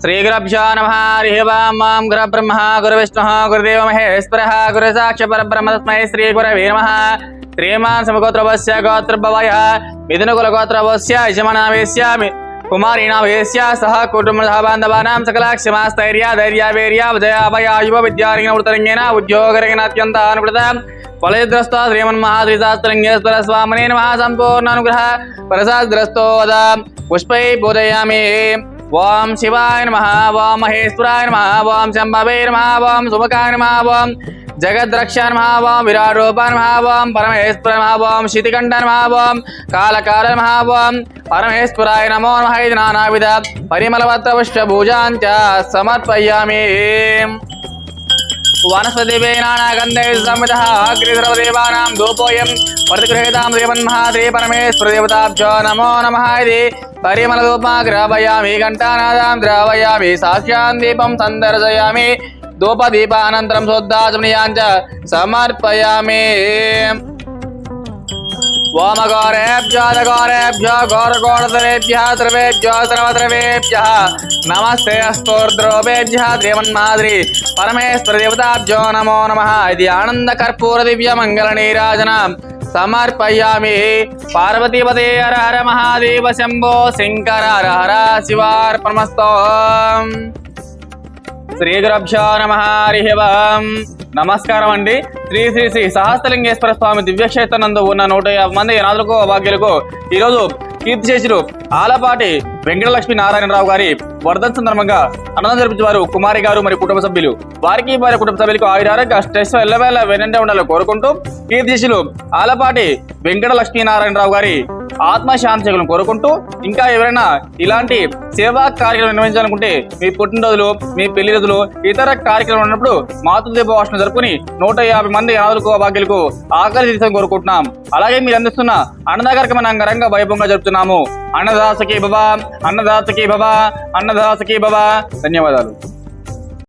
శ్రీగురభ్యో నమ హరి ఓం మాం గుర బ్రహ్మ గురు విష్ణు గురుదేవ మహేశ్వర గురు సాక్ష పరబ్రహ్మ తస్మై శ్రీ గురవే నమ శ్రీమాన్ సమగోత్రవస్య గోత్రభవయ మిథున కుల గోత్రవస్య యజమానావేశ్యామి కుమారీణావేశ్య సహ కుటుంబ బాంధవానాం సకలాక్షమాస్థైర్య ధైర్య వీర్య విజయ అభయ యువ విద్యారంగిన ఉత్తరంగేన ఉద్యోగరంగిన అత్యంత అనుకృత ఫలద్రస్త శ్రీమన్మహాద్రిశాస్త్రంగేశ్వర స్వామినే నమ సంపూర్ణ అనుగ్రహ ప్రసాద్రస్తో వద పుష్పై పూజయామి ఓం శివాయ నమ ఓం మహేశ్వరాయ నమ ఓం శంభవే నమ ఓం సుమకాయ నమ ఓం జగద్రక్ష నమ ఓం రూప నమ ఓం పరమేశ్వర నమ ఓం శితికంఠ నమ ఓం కాలకాల నమ ఓం పరమేశ్వరాయ నమో నమ ఇది నానావిధ పరిమళవత్ర పుష్పభూజాంచ సమర్పయామి. వనస్పతివేనాగంధై గోపోయం అగ్నిద్రవదేవానాం ధూపోయం ప్రతిగృహీతాం దేవన్మహాదే పరమేశ్వర దేవతాభ్యో నమో నమ ఇది పరిమళధూపా గ్రాపయామి ఘంటానాదాం ద్రావయామి సాక్ష్యాం దీపం సందర్శయామి ధూపదీపానంతరం శుద్ధాచమనీయాంచ సమర్పయామి ओमघोरेभ्योदघोरेभ्यो घोरघोरतरेभ्यः सर्वेभ्यो सर्वद्रवेभ्यः नमस्ते अस्तोर्द्रोपेभ्यः देवन्माद्रि, परमेश्वरदेवताभ्यो नमो नमः इति समर्पयामि पार्वतीपते हर हर महादेव शम्भो शङ्कर हर हर शिवार्पणमस्तु। శ్రీ గురభ్యో నమ హరిహివం. నమస్కారం అండి శ్రీ శ్రీ శ్రీ సహస్రలింగేశ్వర స్వామి దివ్యక్షేత్రనందు ఉన్న నూట యాభై మంది నాదులకు భాగ్యులకు ఈరోజు కీర్తిశేషులు ఆలపాటి వెంకటలక్ష్మి నారాయణరావు గారి వర్ధన్ సందర్భంగా అన్నదానం జరిపించేవారు కుమారి గారు మరియు కుటుంబ సభ్యులు. వారికి వారి కుటుంబ సభ్యులకు ఆయురారోగ్య స్ట్రెస్ ఎల్లవేళ వెనంటే ఉండాలని కోరుకుంటూ కీర్తిశేషులు ఆలపాటి వెంకటలక్ష్మీ నారాయణరావు గారి ఆత్మశాంతిలను కోరుకుంటూ ఇంకా ఎవరైనా ఇలాంటి సేవా కార్యక్రమం నిర్వహించాలనుకుంటే మీ పుట్టినరోజులు మీ పెళ్ళి రోజులు ఇతర కార్యక్రమాలు ఉన్నప్పుడు మాతృదేవ భాషను జరుపుకుని నూట యాభై మంది అనాథులకు భాగ్యులకు ఆకలి తీర్చని కోరుకుంటున్నాం. అలాగే మీరు అందిస్తున్న అన్నదాన అంగరంగ వైభవంగా జరుపుతున్నాము. అన్నదాసకి బాబా అన్నదాసకి బాబా అన్నదాసకి బాబా ధన్యవాదాలు.